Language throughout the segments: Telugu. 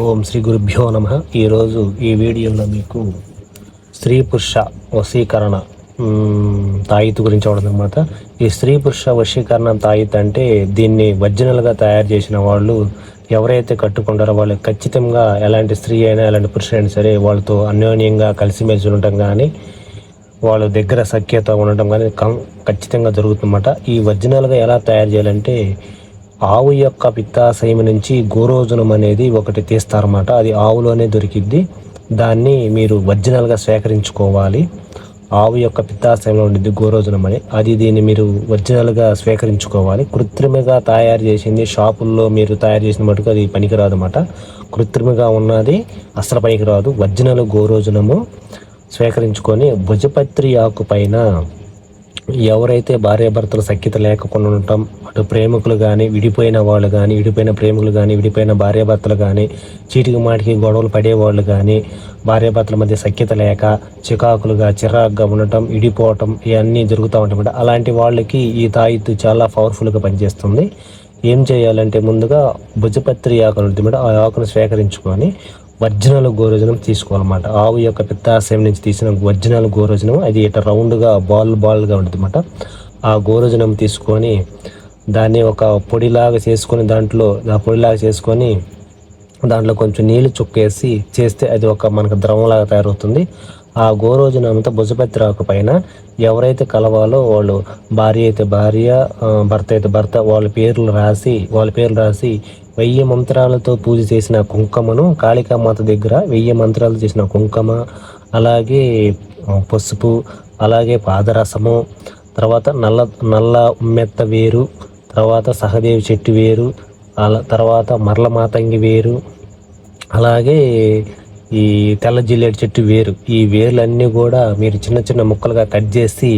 ఓం శ్రీ గురుభ్యో నమ. ఈరోజు ఈ వీడియోలో మీకు స్త్రీ పురుష వశీకరణ తాయిత్ గురించి అనమాట ఈ స్త్రీ పురుష వశీకరణ తాయిత్ అంటే దీన్ని వజ్జనలుగా తయారు చేసిన వాళ్ళు ఎవరైతే కట్టుకుంటారో వాళ్ళు ఖచ్చితంగా ఎలాంటి స్త్రీ అయినా ఎలాంటి పురుషుడైనా సరే వాళ్ళతో అన్యోన్యంగా కలిసిమెలిసి ఉండటం కానీ వాళ్ళ దగ్గర సఖ్యత ఉండటం కానీ కం- ఖచ్చితంగా జరుగుతుందన్నమాట. ఈ వజ్జనాలుగా ఎలా తయారు చేయాలంటే ఆవు యొక్క పిత్తాశయం నుంచి గోరోజనం అనేది ఒకటి తీస్తారన్నమాట. అది ఆవులోనే దొరికిద్ది. దాన్ని మీరు ఒరిజినల్గా సేకరించుకోవాలి ఆవు యొక్క పిత్తాశయంలో ఉండిద్ది గోరోజనం అని. అది దీన్ని మీరు ఒరిజినల్గా స్వీకరించుకోవాలి. కృత్రిమగా తయారు చేసింది షాపుల్లో మీరు తయారు చేసిన మటుకు అది పనికిరాదు అన్నమాట కృత్రిమగా ఉన్నది అసలు పనికిరాదు. ఒరిజినల్ గోరోజనము స్వీకరించుకొని భుజపత్రి ఆకు పైన ఎవరైతే భార్యాభర్తలు సఖ్యత లేకుండా ఉండటం అటు ప్రేమికులు కానీ విడిపోయిన వాళ్ళు కానీ విడిపోయిన ప్రేమికులు కానీ విడిపోయిన భార్యాభర్తలు కానీ చీటికి మాటికి గొడవలు పడేవాళ్ళు కానీ భార్యాభర్తల మధ్య సఖ్యత లేక చికాకులుగా చిరాకుగా ఉండటం విడిపోవటం ఇవన్నీ జరుగుతూ ఉంటాయి అలాంటి వాళ్ళకి ఈ తాయిత్తు చాలా పవర్ఫుల్గా పనిచేస్తుంది. ఏం చేయాలంటే ముందుగా భుజపత్రి ఆకులు ఉంటుంది ఆ ఆకును స్వీకరించుకొని ఒరిజినల్ గోరోజనం తీసుకోవాలన్నమాట. ఆవు యొక్క పిత్తాశయం నుంచి తీసిన ఒరిజినల్ గోరోజనం అది ఇట రౌండ్గా బాల్ బాల్గా ఉంటుంది అనమాట ఆ గోరోజనం తీసుకొని దాన్ని ఒక పొడిలాగా చేసుకొని దాంట్లో ఆ పొడిలాగా చేసుకొని దాంట్లో కొంచెం నీళ్ళు చుక్కేసి చేస్తే అది ఒక మనకు ద్రవంలాగా తయారవుతుంది. ఆ గోరోజునంతా భుజపత్రి ఆకు పైన ఎవరైతే కలవాలో వాళ్ళు భార్య అయితే భార్య భర్త అయితే భర్త వాళ్ళ పేర్లు రాసి వాళ్ళ పేర్లు రాసి వెయ్యి మంత్రాలతో పూజ చేసిన కుంకుమను కాళికామాత దగ్గర వెయ్యి మంత్రాలు చేసిన కుంకుమ అలాగే పసుపు అలాగే పాదరసము తర్వాత నల్ల నల్ల ఉమ్మెత్త వేరు తర్వాత సహదేవి చెట్టు వేరు అలా తర్వాత మరల మాతంగి వేరు అలాగే ఈ తెల్ల జిల్లేడు చెట్టు వేరు. ఈ వేర్లన్నీ కూడా మీరు చిన్న చిన్న ముక్కలుగా కట్ చేసి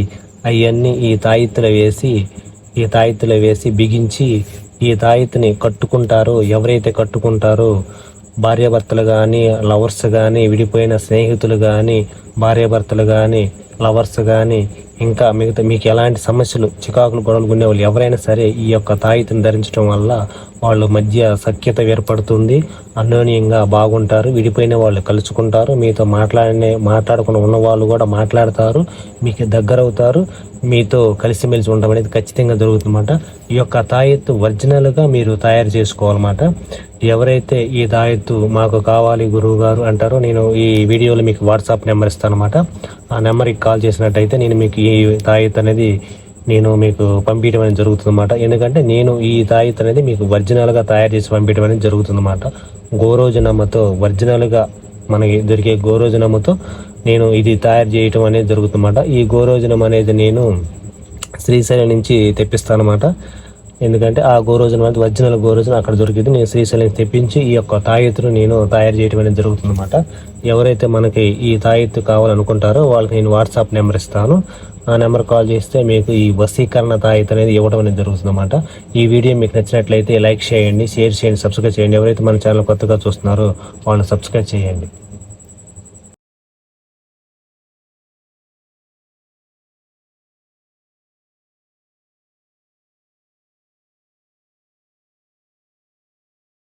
అవన్నీ ఈ తాయిత్తులో వేసి ఈ తాయిత్తులో వేసి బిగించి ఈ తాయిత్తుని కట్టుకుంటారో. ఎవరైతే కట్టుకుంటారో భార్యాభర్తలు కానీ లవర్స్ కానీ విడిపోయిన స్నేహితులు కానీ భార్యాభర్తలు కానీ లవర్స్ కానీ ఇంకా మిగతా మీకు ఎలాంటి సమస్యలు చికాకులు గొడవలు ఉండే వాళ్ళు ఎవరైనా సరే ఈ యొక్క తాయితను ధరించడం వల్ల వాళ్ళ మధ్య సఖ్యత ఏర్పడుతుంది. అన్యోన్యంగా బాగుంటారు విడిపోయిన వాళ్ళు కలుసుకుంటారు. మీతో మాట్లాడే మాట్లాడకుండా ఉన్న వాళ్ళు కూడా మాట్లాడతారు మీకు దగ్గర అవుతారు మీతో కలిసిమెలిసి ఉండడం అనేది ఖచ్చితంగా జరుగుతుందన్నమాట. ఈ యొక్క తాయెత్తు ఒరిజినల్గా మీరు తయారు చేసుకోవాలన్నమాట. ఎవరైతే ఈ తాయెత్తు మాకు కావాలి గురువు గారు అంటారో నేను ఈ వీడియోలో మీకు వాట్సాప్ నెంబర్ ఇస్తాను అనమాట ఆ నెంబర్కి కాల్ చేసినట్టయితే నేను మీకు ఈ తాయెత్తు అనేది నేను మీకు పంపించడం అనేది జరుగుతుందన్నమాట. ఎందుకంటే నేను ఈ తాయిత్ అనేది మీకు ఒరిజినల్గా తయారు చేసి పంపించడం అనేది జరుగుతుందన్నమాట. గోరోజనమ్మతో ఒరిజినల్గా మనకి దొరికే గోరోజనమ్మతో నేను ఇది తయారు చేయటం అనేది జరుగుతుందన్నమాట. ఈ గోరోజనం అనేది నేను శ్రీశైలం నుంచి తెప్పిస్తానమాట ఎందుకంటే ఆ గోరోజనం అనేది ఒరిజినల్ గోరోజనం అక్కడ దొరికింది నేను శ్రీశైలం తెప్పించి ఈ యొక్క తాయెత్తును నేను తయారు చేయడం అనేది జరుగుతుందన్నమాట. ఎవరైతే మనకి ఈ తాయెత్తు కావాలనుకుంటారో వాళ్ళకి నేను వాట్సాప్ నెంబర్ ఇస్తాను. ఆ నెంబర్ కాల్ చేస్తే మీకు ఈ వసీకరణ తాయిత అనేది ఇవ్వడం అనేది జరుగుతుందన్నమాట. ఈ వీడియో మీకు నచ్చినట్లయితే లైక్ చేయండి షేర్ చేయండి సబ్స్క్రైబ్ చేయండి. ఎవరైతే మన ఛానల్ కొత్తగా చూస్తున్నారో వాళ్ళని సబ్స్క్రైబ్ చేయండి.